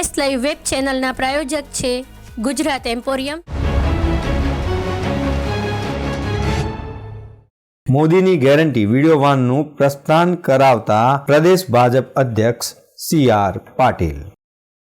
First live web ચેનલના પ્રાયોજક છે ગુજરાત એમ્પોરિયમ. મોદીની ગેરંટી વીડિયો વાનનું પ્રસ્થાન કરાવતા પ્રદેશ ભાજપ અધ્યક્ષ C R Patil.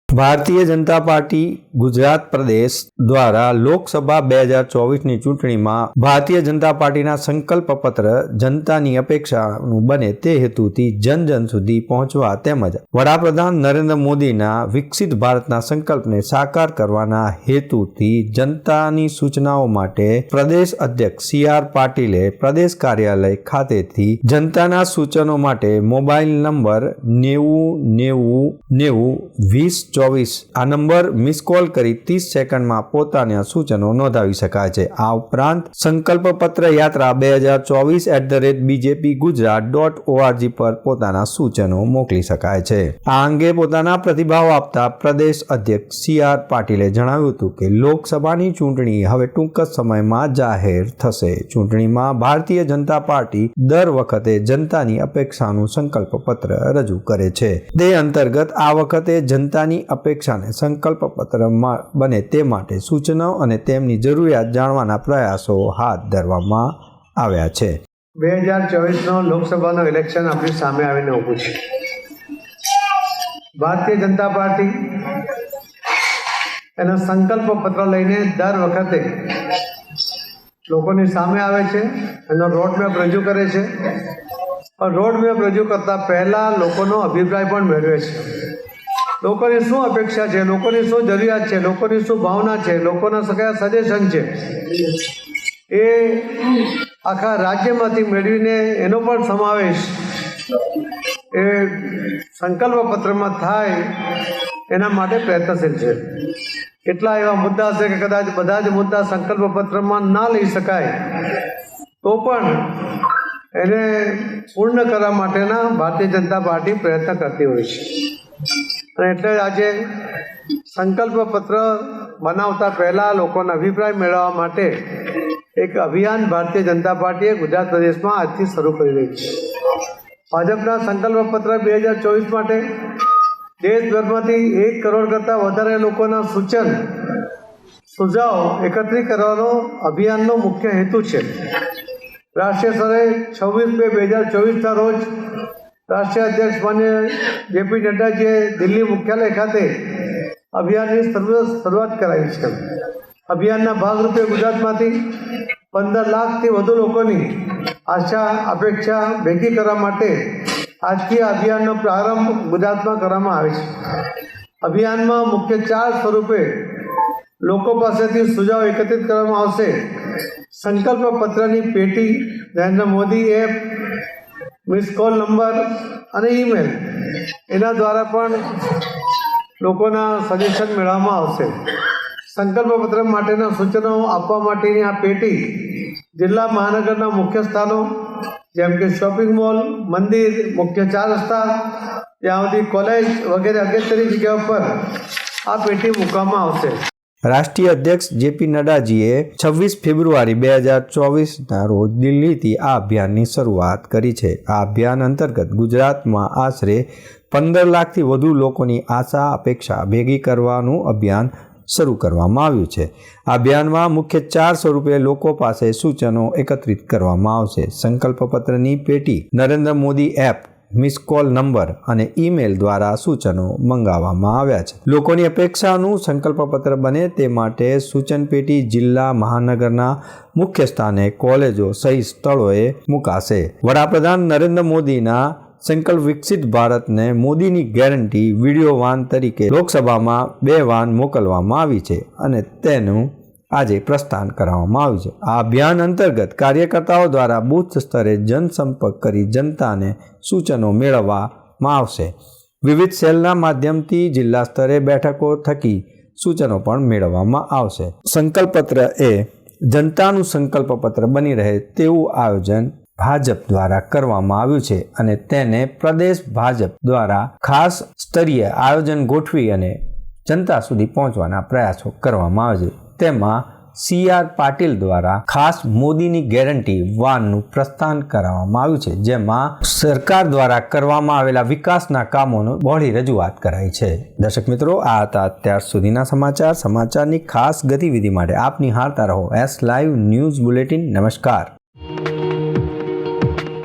Bharatiya Janata party Gujarat પ્રદેશ દ્વારા લોકસભા બે હજાર ચોવીસની ચૂંટણીમાં ભારતીય જનતા પાર્ટીના સંકલ્પ પત્ર જનતાની અપેક્ષાનું બને તે હેતુથી જન જન સુધી પહોંચવા તેમજ વડાપ્રધાન નરેન્દ્ર મોદીના વિકસિત ભારતના સંકલ્પને સાકાર કરવાના હેતુથી જનતાની સૂચનાઓ માટે પ્રદેશ અધ્યક્ષ સી આર પાટીલે પ્રદેશ કાર્યાલય ખાતેથી જનતાના સૂચનો માટે મોબાઈલ નંબર નેવું નેવું નેવું વીસ ચોવીસ. આ નંબર મિસ કોલ કરી ત્રીસ સેકન્ડમાં પોતાના સૂચનો નોંધાવી શકાય છે. આ ઉપરાંત સંકલ્પ પત્ર યાત્રા બે હજાર ચોવીસ at the rate BJP Gujarat dot O R G પર પોતાના સૂચનો મોકલી શકાય છે. આ અંગે પોતાના પ્રતિભાવ આપતા પ્રદેશ અધ્યક્ષ સી આર પાટીલે જણાવ્યું હતું કે, લોકસભાની ચૂંટણી હવે ટૂંક જ સમયમાં જાહેર થશે. ચૂંટણીમાં ભારતીય જનતા પાર્ટી દર વખતે જનતાની અપેક્ષાનું સંકલ્પ પત્ર રજૂ કરે છે. તે અંતર્ગત આ વખતે જનતાની અપેક્ષાને સંકલ્પ પત્રમાં બને તે માટે સૂચનાઓ અને તેમની જરૂરિયાત જાણવાના પ્રયાસો હાથ ધરવામાં આવ્યા છે. બે હજાર ચોવીસનો લોકસભાનો ઇલેક્શન આપણી સામે આવીને ઊભું છે. ભારતીય જનતા પાર્ટી એનો સંકલ્પ પત્ર લઈને દર વખતે લોકોની સામે આવે છે, એનો રોડમેપ રજૂ કરે છે. પણ રોડમેપ રજૂ કરતાં પહેલાં લોકોનો અભિપ્રાય પણ મેળવે છે. લોકોની શું અપેક્ષા છે? લોકોની શું જરૂરિયાત છે? લોકોની શું ભાવના છે? લોકોના કયા સજેશન છે? એ આખા રાજ્યમાંથી મેળવીને એનો પણ સમાવેશ એ સંકલ્પ પત્રમાં થાય એના માટે પ્રયત્નશીલ છે. કેટલા એવા મુદ્દા છે કે કદાચ બધા જ મુદ્દા સંકલ્પ પત્રમાં ના લઈ શકાય, તો પણ એને પૂર્ણ કરવા માટેના ભારતીય જનતા પાર્ટી પ્રયત્ન કરતી હોય છે. અને એટલે આજે સંકલ્પ પત્ર બનાવતા પહેલાં લોકોના અભિપ્રાય મેળવવા માટે એક અભિયાન ભારતીય જનતા પાર્ટીએ ગુજરાત પ્રદેશમાં આજથી શરૂ કરી રહી છે. ભાજપના સંકલ્પ પત્ર બે હજાર ચોવીસ માટે દેશભરમાંથી એક કરોડ કરતાં વધારે લોકોના સૂચન, સુઝાવ એકત્રિત કરવાનો અભિયાનનો મુખ્ય હેતુ છે. રાષ્ટ્રીય સ્તરે છવ્વીસ બે બે હજાર ચોવીસના રોજ રાષ્ટ્રીય અધ્યક્ષ માન્ય જેપી નડ્ડાજીએ દિલ્હી મુખ્યાલય ખાતે અભિયાનની શરૂઆત કરાવી છે. અભિયાનના ભાગરૂપે ગુજરાતમાંથી પંદર લાખથી વધુ લોકોની આશા, અપેક્ષા ભેગી કરવા માટે આજથી અભિયાનનો પ્રારંભ ગુજરાતમાં કરવામાં આવે છે. અભિયાનમાં મુખ્ય ચાર સ્વરૂપે લોકો પાસેથી સુઝાવ એકત્રિત કરવામાં આવશે. સંકલ્પ પત્રની પેટી Narendra Modi app miss call number અને ઈમેલ એના દ્વારા પણ લોકોના સજેશન મેળવવામાં આવશે. સંકલ્પ પત્ર માટેના સૂચનો આપવા માટેની આ પેટી જિલ્લા મહાનગરના મુખ્ય સ્થાનો, જેમ કે શોપિંગ મોલ મંદિર, મુખ્ય ચાર રસ્તા, ત્યાં સુધી કોલેજ વગેરે અગત્યની જગ્યાઓ પર આ પેટી મૂકવામાં આવશે. રાષ્ટ્રીય અધ્યક્ષ જેપી નડ્ડાજીએ છવ્વીસ ફેબ્રુઆરી બે હજાર ચોવીસના રોજ દિલ્હીથી આ અભિયાનની શરૂઆત કરી છે. આ અભિયાન અંતર્ગત ગુજરાતમાં આશરે પંદર લાખથી વધુ લોકોની આશા, અપેક્ષા ભેગી કરવાનું અભિયાન શરૂ કરવામાં આવ્યું છે. આ અભિયાનમાં મુખ્ય ચાર સ્વરૂપે લોકો પાસે સૂચનો એકત્રિત કરવામાં આવશે. સંકલ્પ પત્રની પેટી, Narendra Modi app miss call number અને ઈમેલ દ્વારા સૂચનો મંગાવવામાં આવ્યા છે. લોકોની અપેક્ષાનું સંકલ્પપત્ર બને તે માટે સૂચન પેટી જિલ્લા મહાનગરના મુખ્ય સ્થાને કોલેજો સહિત સ્થળોએ મુકાશે. વડાપ્રધાન નરેન્દ્ર મોદીના સંકલ્પ વિકસિત ભારતને મોદીની ગેરંટી વીડિયો વાન તરીકે લોકસભામાં બે વાન મોકલવામાં આવી છે અને તેનું આજે પ્રસ્થાન કરાવવામાં આવ્યું છે. આ અભિયાન અંતર્ગત કાર્યકર્તાઓ દ્વારા બૂથ સ્તરે જનસંપર્ક કરી જનતાને સૂચનો મેળવવામાં આવશે. વિવિધ સેલના માધ્યમથી જિલ્લા સ્તરે બેઠકો થકી સૂચનો પણ મેળવવામાં આવશે. સંકલ્પપત્ર એ જનતાનું સંકલ્પપત્ર બની રહે તેવું આયોજન ભાજપ દ્વારા કરવામાં આવ્યું છે અને તેને પ્રદેશ ભાજપ દ્વારા ખાસ સ્તરીય આયોજન ગોઠવી અને જનતા સુધી પહોંચવાના પ્રયાસો કરવામાં આવે છે. તેમાં સી આર પાટીલ દ્વારા ખાસ મોદીની ગેરંટી વાનનું પ્રસ્થાન કરાવવામાં આવ્યું છે, જેમાં સરકાર દ્વારા કરવામાં આવેલા વિકાસના કામોનો બહોળી રજૂઆત કરાઈ છે. દર્શક મિત્રો, આ હતા અત્યાર સુધીના સમાચાર. સમાચારની ખાસ ગતિવિધિ માટે આપ નિહાળતા રહો. S live news bulletin. નમસ્કાર.